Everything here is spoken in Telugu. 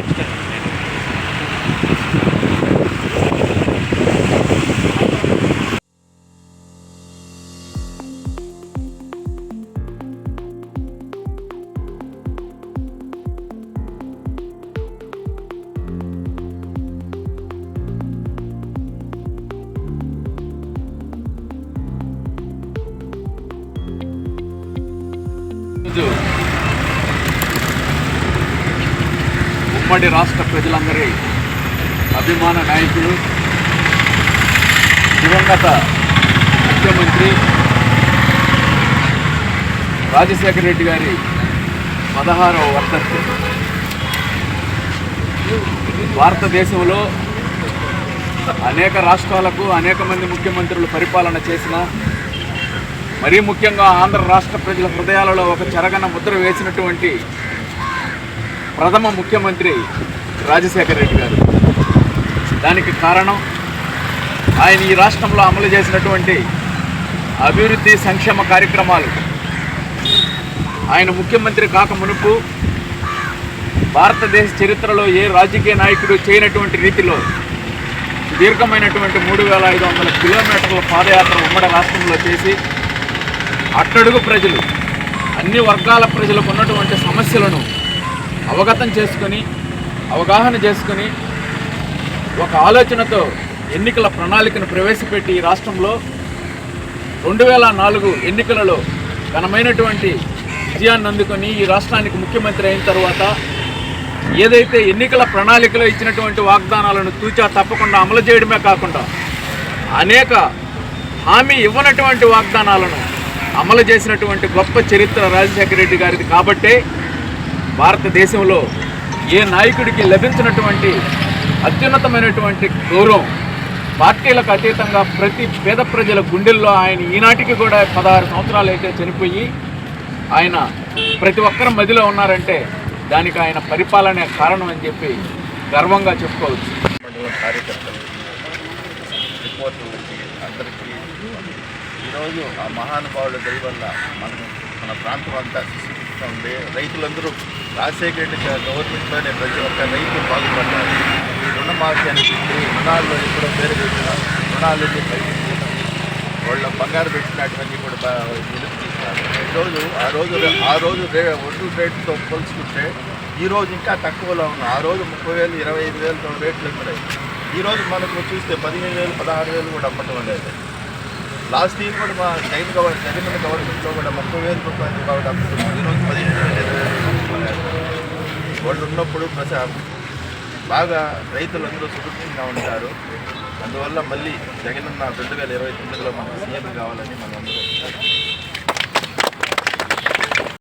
ఈరోజు ఉమ్మడి రాష్ట్ర ప్రజలందరి అభిమాన నాయకులు దివంగత ముఖ్యమంత్రి రాజశేఖర రెడ్డి గారి పదహారవ వర్ధంతి. భారతదేశంలో అనేక రాష్ట్రాలకు అనేక మంది ముఖ్యమంత్రులు పరిపాలన చేసిన మరీ ముఖ్యంగా ఆంధ్ర రాష్ట్ర ప్రజల హృదయాలలో ఒక చెరగన ముద్ర వేసినటువంటి ప్రథమ ముఖ్యమంత్రి రాజశేఖర రెడ్డి గారు. దానికి కారణం ఆయన ఈ రాష్ట్రంలో అమలు చేసినటువంటి అభివృద్ధి సంక్షేమ కార్యక్రమాలు. ఆయన ముఖ్యమంత్రి కాక మునుపు భారతదేశ చరిత్రలో ఏ రాజకీయ నాయకుడు చేయనటువంటి రీతిలో దీర్ఘమైనటువంటి మూడు వేల ఐదు వందల కిలోమీటర్ల పాదయాత్ర ఉమ్మడి రాష్ట్రంలో చేసి అట్టడుగు ప్రజలు అన్ని వర్గాల ప్రజలకు ఉన్నటువంటి సమస్యలను అవగతం చేసుకొని అవగాహన చేసుకొని ఒక ఆలోచనతో ఎన్నికల ప్రణాళికను ప్రవేశపెట్టి ఈ రాష్ట్రంలో రెండు వేల నాలుగు ఎన్నికలలో ఘనమైనటువంటి విజయాన్ని అందుకొని ఈ రాష్ట్రానికి ముఖ్యమంత్రి అయిన తర్వాత ఏదైతే ఎన్నికల ప్రణాళికలో ఇచ్చినటువంటి వాగ్దానాలను తూచా తప్పకుండా అమలు చేయడమే కాకుండా అనేక హామీ ఇవ్వనటువంటి వాగ్దానాలను అమలు చేసినటువంటి గొప్ప చరిత్ర రాజశేఖర రెడ్డి గారిది కాబట్టే భారతదేశంలో ఏ నాయకుడికి లభించినటువంటి అత్యున్నతమైనటువంటి గౌరవం పార్టీలకు అతీతంగా ప్రతి పేద ప్రజల గుండెల్లో ఆయన ఈనాటికి కూడా పదహారు సంవత్సరాలు అయితే చనిపోయి ఆయన ప్రతి ఒక్కరి మదిలో ఉన్నారంటే దానికి ఆయన పరిపాలనే కారణం అని చెప్పి గర్వంగా చెప్పుకోవచ్చు. కార్యకర్తలు అందరికీ ఈరోజు ఆ మహానుభావుల దయ వల్ల మనం మన ప్రాంతం అంతా సుస్థితిగా ఉంది. రైతులందరూ రాజశేఖర రెడ్డి గవర్నమెంట్లోనే ప్రతి ఒక్క రైతు బాగుపడ్డారు రుణమాఫీ చెప్పి రుణాల్లో ఎప్పుడో పేరు పెట్టిన రుణాలు వాళ్ళ బంగారు పెట్టినటువంటి కూడా నిలుపు తీస్తారు. ఈరోజు ఆ రోజు ఆ రోజు రే ఒడ్డు రేటుతో పోల్చుకుంటే ఈరోజు ఇంకా తక్కువలో ఉంది. ఆ రోజు ముప్పై వేలు ఇరవై ఐదు వేలతో రేట్లు ఉన్నాయి ఈ రోజు మనకు చూస్తే పదిహేను వేలు పదహారు వేలు కూడా అమ్మటం లేదు లాస్ట్ ఇయర్ కూడా మా జగన్ గవర్నమెంట్ జగన్ గవర్నమెంట్లో కూడా ముప్పై వేలు రూపాయలు కాబట్టి అమ్ముతున్నాం ఈరోజు పదిహేను వేలు వాళ్ళు ఉన్నప్పుడు ప్రసా బాగా రైతులందరూ సురక్షితంగా ఉంటారు. అందువల్ల మళ్ళీ జగనన్న రెండు వేల ఇరవై తొమ్మిదిలో మనకు సీఎం కావాలని మనం అందరూ